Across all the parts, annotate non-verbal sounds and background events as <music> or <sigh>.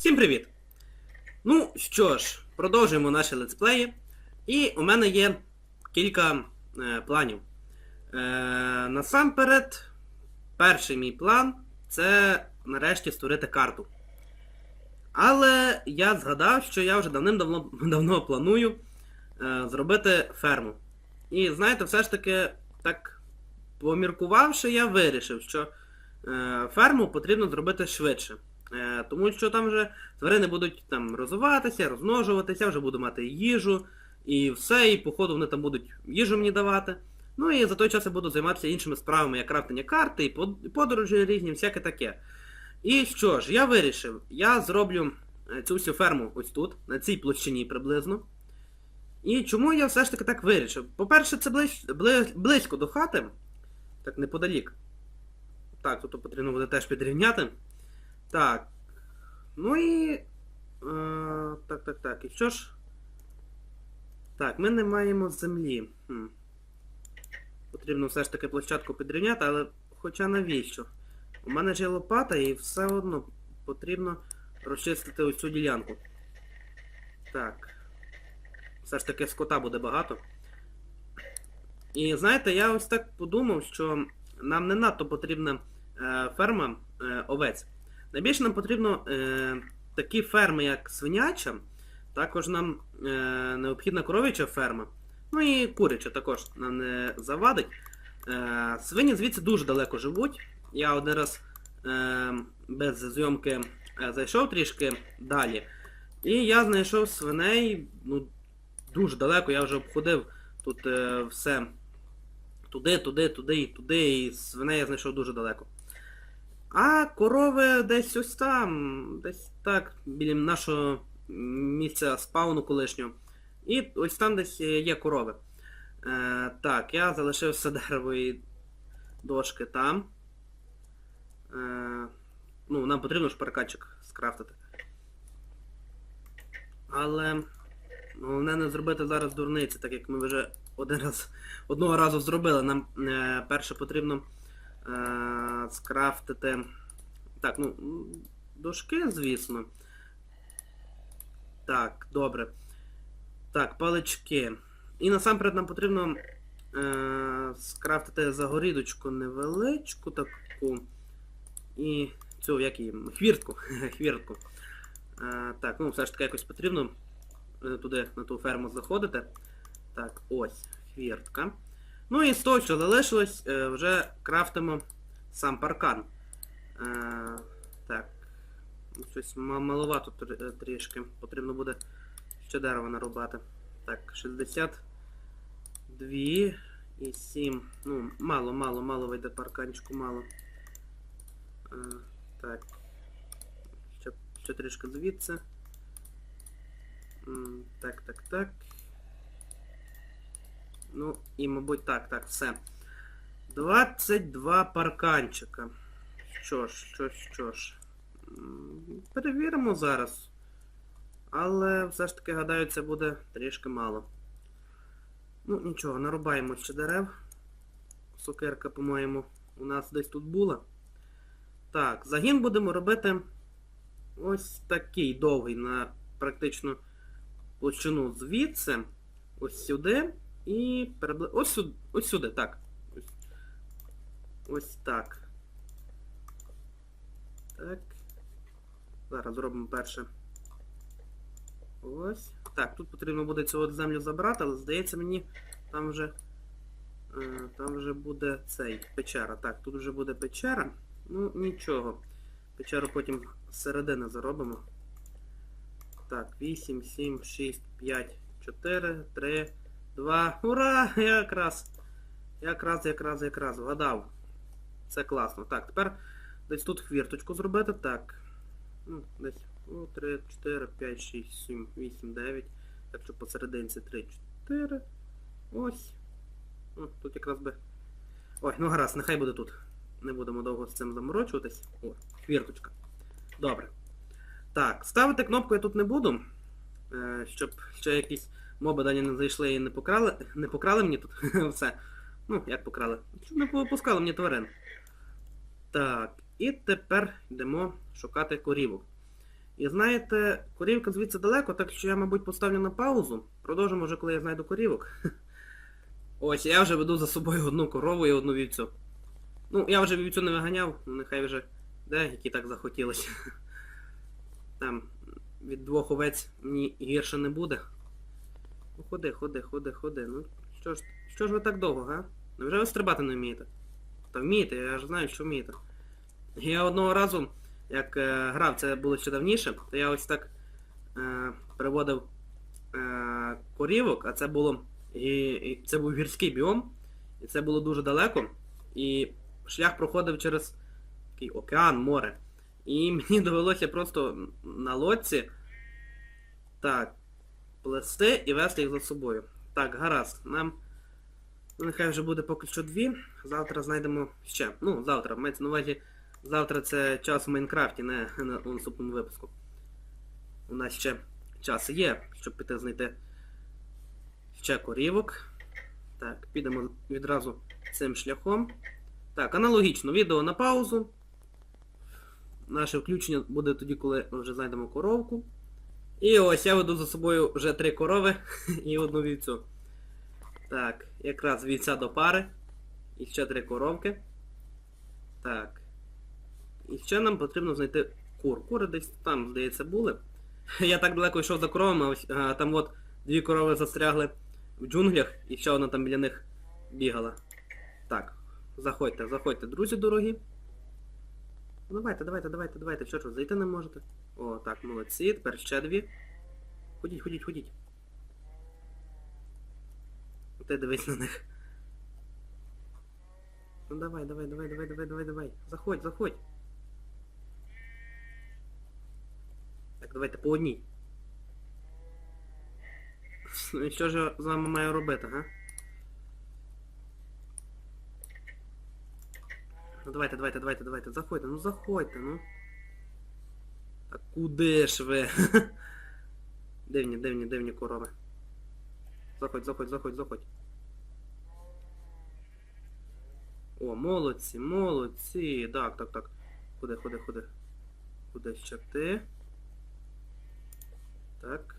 Всім привіт! Ну що ж, продовжуємо наші летсплеї. І у мене є кілька е, планів. Е, насамперед, перший мій план це нарешті створити карту. Але я згадав, що я вже давним-давно <laughs> давно планую е, зробити ферму. І знаєте, все ж таки, так поміркувавши, я вирішив, що е, ферму потрібно зробити швидше. Е, тому що там вже тварини будуть там розвиватися, розмножуватися, вже буду мати їжу і все, і походу вони там будуть їжу мені давати. Ну і за той час я буду займатися іншими справами, як крафтення карти, і подорожі різні, всяке таке. І що ж, я вирішив, я зроблю е, цю всю ферму ось тут, на цій площині приблизно. І чому я все ж таки так вирішив? По-перше, це ближ... бли- близько до хати, так неподалік. Так, тут потрібно буде теж підрівняти. Так. Ну і. Е, так, так, так. І що ж? Так, ми не маємо землі. Хм. Потрібно все ж таки площадку підрівняти, але хоча навіщо? У мене ж є лопата і все одно потрібно розчистити ось ділянку. Так. Все ж таки скота буде багато. І знаєте, я ось так подумав, що нам не надто потрібна е, ферма е, овець. Найбільше нам потрібно е, такі ферми, як свиняча, також нам е, необхідна коров'яча ферма. Ну і куряча також нам не завадить. Е, свині звідси дуже далеко живуть. Я один раз е, без зйомки е, зайшов трішки далі. І я знайшов свиней ну, дуже далеко, я вже обходив тут е, все туди, туди, туди і туди, і свиней я знайшов дуже далеко. А корови десь ось там, десь так, біля нашого місця спауну колишнього. І ось там десь є корови. Е, так, я залишив все дерево і дошки там. Е, ну, нам потрібно ж паркачик скрафтити. Але головне не зробити зараз дурниці, так як ми вже один раз, одного разу зробили. Нам е, перше потрібно скрафтити. Так, ну, дошки, звісно. Так, добре. Так, палички. І насамперед нам потрібно е, скрафтити загорідочку невеличку таку. І цю, як її, хвіртку. <laughs> хвіртку. Е, так, ну все ж таки якось потрібно е, туди, на ту ферму заходити. Так, ось, хвіртка. Ну і з того, що залишилось, е, вже крафтимо сам паркан. Е, так. Щось маловато е, трішки. Потрібно буде ще дерева нарубати. Так, 62 і 7. Ну, мало, мало, мало вийде парканчику, мало. Так. Ще, ще трішки звідси. Так, так, так. Ну, і, мабуть, так, так, все. 22 парканчика. Що ж, що ж, що ж. Перевіримо зараз. Але все ж таки, гадаю, це буде трішки мало. Ну, нічого, нарубаємо ще дерев. Сокирка, по-моєму, у нас десь тут була. Так, загін будемо робити ось такий довгий на практично площину звідси, ось сюди і перебли... ось сюди, ось сюди, так. Ось, так. Так. Зараз зробимо перше. Ось. Так, тут потрібно буде от землю забрати, але здається мені, там вже. е, Там вже буде цей печера. Так, тут вже буде печера. Ну, нічого. Печеру потім середини заробимо. Так, 8, 7, 6, 5, 4, 3, 2. Ура! Якраз! Якраз, якраз, якраз. Вгадав. Це класно. Так, тепер десь тут хвірточку зробити. Так. Ну, десь. О, 3, 4, 5, 6, 7, 8, 9. Так що посерединці 3, 4. Ось. О, тут якраз би. Ой, ну гаразд, нехай буде тут. Не будемо довго з цим заморочуватись. О, хвірточка. Добре. Так, ставити кнопку я тут не буду. Е, щоб ще якісь моби дані не зайшли і не покрали. Не покрали мені тут <laughs> все. Ну, як покрали? Не попускали мені тварин. Так, і тепер йдемо шукати корівок. І знаєте, корівка звідси далеко, так що я, мабуть, поставлю на паузу. Продовжимо вже, коли я знайду корівок. <laughs> Ось, я вже веду за собою одну корову і одну вівцю. Ну, я вже вівцю не виганяв, ну нехай вже де, які так захотілося. <laughs> Там від двох овець мені гірше не буде. Ну ходи, ходи, ходи, ходи. Ну що ж, що ж ви так довго, га? Невже ви стрибати не вмієте? Та вмієте, я ж знаю, що вмієте. Я одного разу, як е, грав, це було ще давніше, то я ось так е, переводив е, корівок, а це було. І, і це був гірський біом, і це було дуже далеко. І шлях проходив через такий океан, море. І мені довелося просто на лодці так, плести і вести їх за собою. Так, гаразд. Нам. Нехай вже буде поки що дві. Завтра знайдемо ще. Ну, завтра. Мається на увазі, завтра це час в Майнкрафті, не <laughs> на наступному випуску. У нас ще час є, щоб піти знайти ще корівок. Так, підемо відразу цим шляхом. Так, аналогічно, відео на паузу. Наше включення буде тоді, коли ми вже знайдемо коровку. І ось я веду за собою вже три корови <laughs> і одну вівцю. Так, якраз вівця до пари. І ще три коровки. Так. І ще нам потрібно знайти кур. Кури десь там, здається, були. Я так далеко йшов за коровами, ось а, там от дві корови застрягли в джунглях, і ще одна там біля них бігала. Так, заходьте, заходьте, друзі дорогі. Ну, Давайте, давайте, давайте, давайте. Що ж зайти не можете? О, так, молодці, тепер ще дві. Ходіть, ходіть, ходіть. Ти дивись на них. Ну давай, давай, давай, давай, давай, давай, давай. Заходь, заходь. Так, давайте по одній. Ну <laughs> і що ж я з вами маю робити, га? Ну давайте, давайте, давайте, давайте, заходьте, ну заходьте, ну. А куди ж ви? Дивні, дивні, дивні корови. Заходь, заходь, заходь, заходь. О, молодці, молодці. Так, так, так. Ходи, ходи, ходи. Куди ще ти? Так.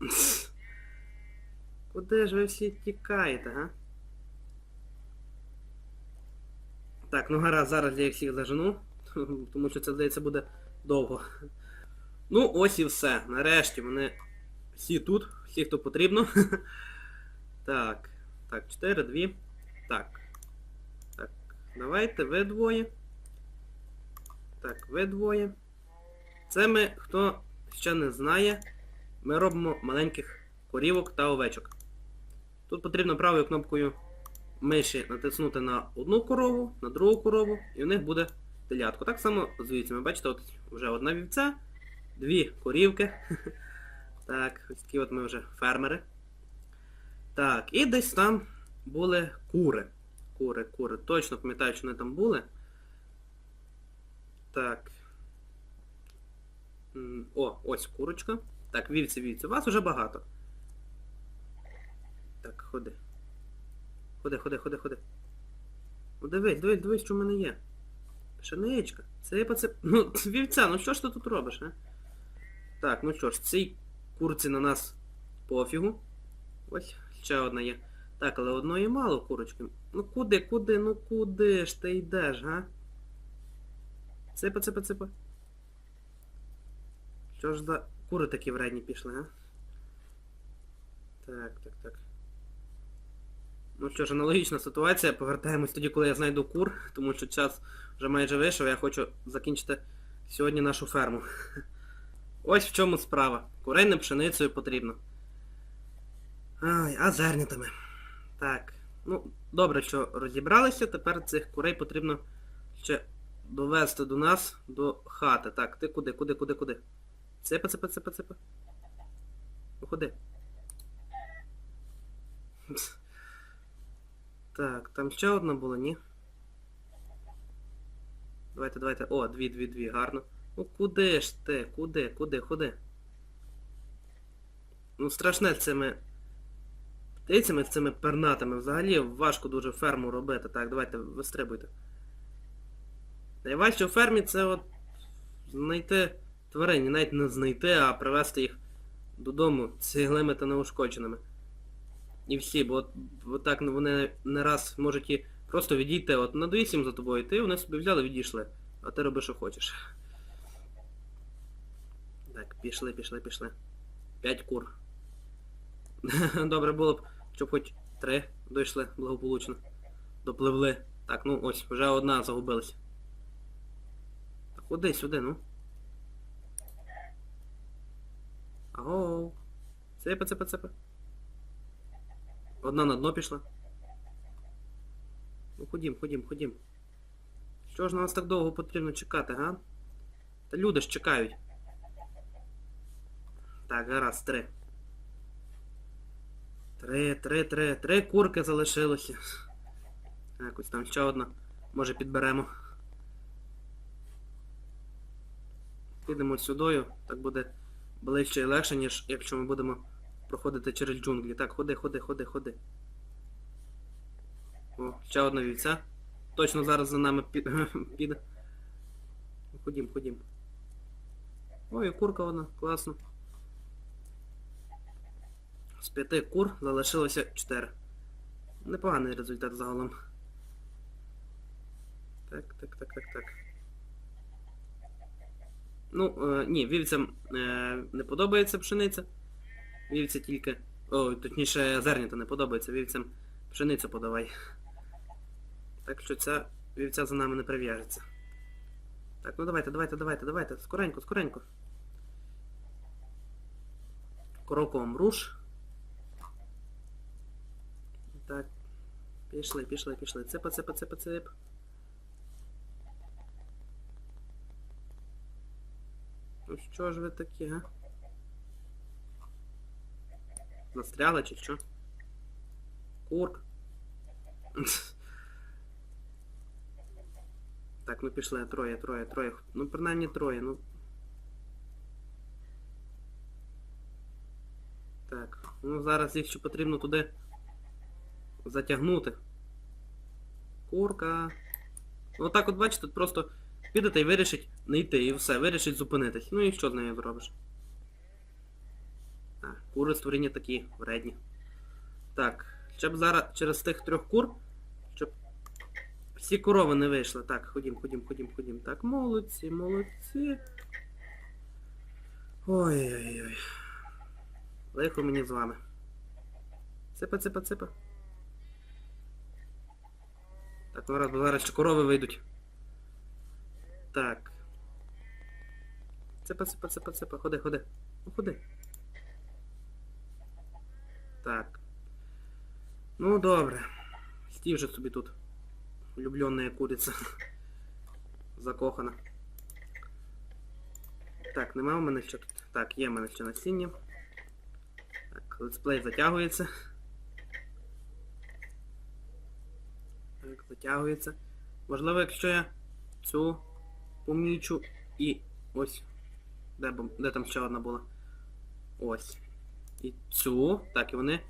<laughs> Куди ж ви всі тікаєте, га? Так, ну гаразд, зараз я їх всіх зажену, <laughs> тому що це, здається, буде довго. Ну, ось і все. Нарешті вони всі тут, всі, хто потрібно. <laughs> Так. Так, 4, 2. Так. Так. Давайте, ви двоє. Так, ви двоє. Це ми, хто ще не знає, ми робимо маленьких корівок та овечок. Тут потрібно правою кнопкою миші натиснути на одну корову, на другу корову, і у них буде телятко. Так само з вівцями. Бачите, от вже одна вівця, дві корівки. <laughs> Так, ось такі от ми вже фермери. Так, і десь там були кури. Кури, кури. Точно пам'ятаю, що вони там були. Так. О, ось курочка. Так, вівці, вівці. Вас уже багато. Так, ходи. Ходи, ходи, ходи, ходи. Ну дивись, дивись, дивись, що в мене є. Пшеничка. Це паце... <laughs> Ну, вівця, ну що ж ти тут робиш, а? Так, ну що ж, цій курці на нас пофігу. Ось, ще одна є. Так, але одної мало курочки. Ну куди, куди, ну куди ж ти йдеш, га? Ципа, ципа, ципа. Що ж за кури такі вредні пішли, а? Так, так, так. Ну що ж, аналогічна ситуація. Повертаємось тоді, коли я знайду кур, тому що час вже майже вийшов, я хочу закінчити сьогодні нашу ферму. Ось в чому справа. Курей не пшеницею потрібно. Ай, а зернятами. Так. Ну, добре, що розібралися. Тепер цих курей потрібно ще довести до нас, до хати. Так, ти куди, куди, куди, куди? Ципа, ципа, ципа, ципа. Ходи. Так, там ще одна була, ні? Давайте, давайте. О, дві, дві, дві, гарно. Ну куди ж ти? Куди, куди, куди? Ну страшне цими птицями, цими пернатими. Взагалі важко дуже ферму робити. Так, давайте, вистрибуйте. Найважче у фермі це от знайти тварин, навіть не знайти, а привезти їх додому цілими та неушкодженими. І всі, бо от, так вони не раз можуть і просто відійти, от надоїсть їм за тобою, ти вони собі взяли, відійшли, а ти роби, що хочеш. Так, пішли, пішли, пішли. П'ять кур. <laughs> Добре було б, щоб хоч три дійшли благополучно. Допливли. Так, ну ось, вже одна загубилась. Так, ходи сюди, ну. Аго. Цепа, цепа, цепа. Одна на дно пішла. Ну ходім, ходім, ходім. Що ж на нас так довго потрібно чекати, га? Та люди ж чекають. Так, гаразд, три. Три, три, три, три курки залишилося. Якось там ще одна. Може підберемо. Підемо сюдою, так буде ближче і легше, ніж якщо ми будемо проходити через джунглі. Так, ходи, ходи, ходи, ходи. О, ще одна вівця. Точно зараз за нами пі- <laughs> піде. Ходім, ходім. Ой, курка одна, класно. З п'яти кур залишилося чотири. Непоганий результат загалом. Так, так, так, так, так. Ну, е, ні, вівцям е, не подобається пшениця. Вівця тільки. О, точніше, зернята не подобається, вівцям пшеницю подавай. Так що ця вівця за нами не прив'яжеться. Так, ну давайте, давайте, давайте, давайте. Скоренько, скоренько. Кроком руш. Так. Пішли, пішли, пішли. Цепа, цепа, цепа, цеп. Ну що ж ви такі, га? Застряли чи що? Курк. Так, ну пішли, троє, троє, троє. Ну, принаймні троє, ну. Так, ну зараз їх ще потрібно туди затягнути. Курка. Ну так от бачите, просто підете і вирішить не йти, і все, вирішить зупинитись. Ну і що з нею зробиш? Кури створіння такі вредні. Так, щоб зараз через тих трьох кур, щоб всі корови не вийшли. Так, ходім, ходім, ходім, ходім. Так, молодці, молодці. Ой-ой-ой. Лихо мені з вами. Ципа, ципа, ципа. Так, раз, бо зараз ще корови вийдуть. Так. Ципа, ципа, ципа, ципа. Ходи, ходи. Ну ходи. Так. Ну добре. Стій вже собі тут. Влюбленная куриця. <laughs> Закохана. Так, нема у мене ще тут. Так, є в мене ще насіння. Так, летсплей затягується. Так, затягується. Можливо, якщо я цю помічу і ось. Де, де там ще одна була? Ось. І цю. Так, і вони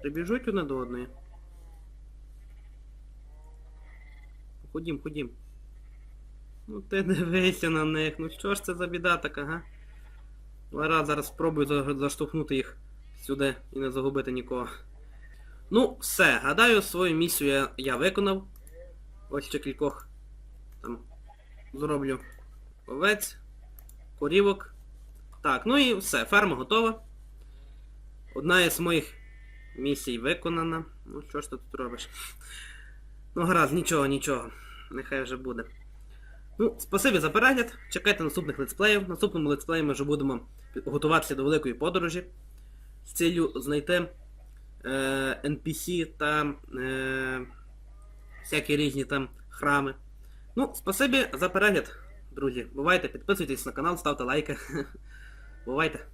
прибіжуть одне до одної. Ходім, ходім. Ну ти дивися на них. Ну що ж це за біда така, га? Зараз зараз спробую заштовхнути їх сюди і не загубити нікого. Ну, все, гадаю, свою місію я, я виконав. Ось ще кількох там зроблю овець, корівок. Так, ну і все, ферма готова. Одна із моїх місій виконана. Ну що ж ти тут робиш? Ну гаразд, нічого, нічого. Нехай вже буде. Ну, спасибі за перегляд. Чекайте наступних летсплеїв. Наступному летсплеї ми вже будемо готуватися до великої подорожі з ціллю знайти е, NPC та е, всякі різні там храми. Ну, спасибі за перегляд, друзі. Бувайте, підписуйтесь на канал, ставте лайки. <laughs> Бувайте.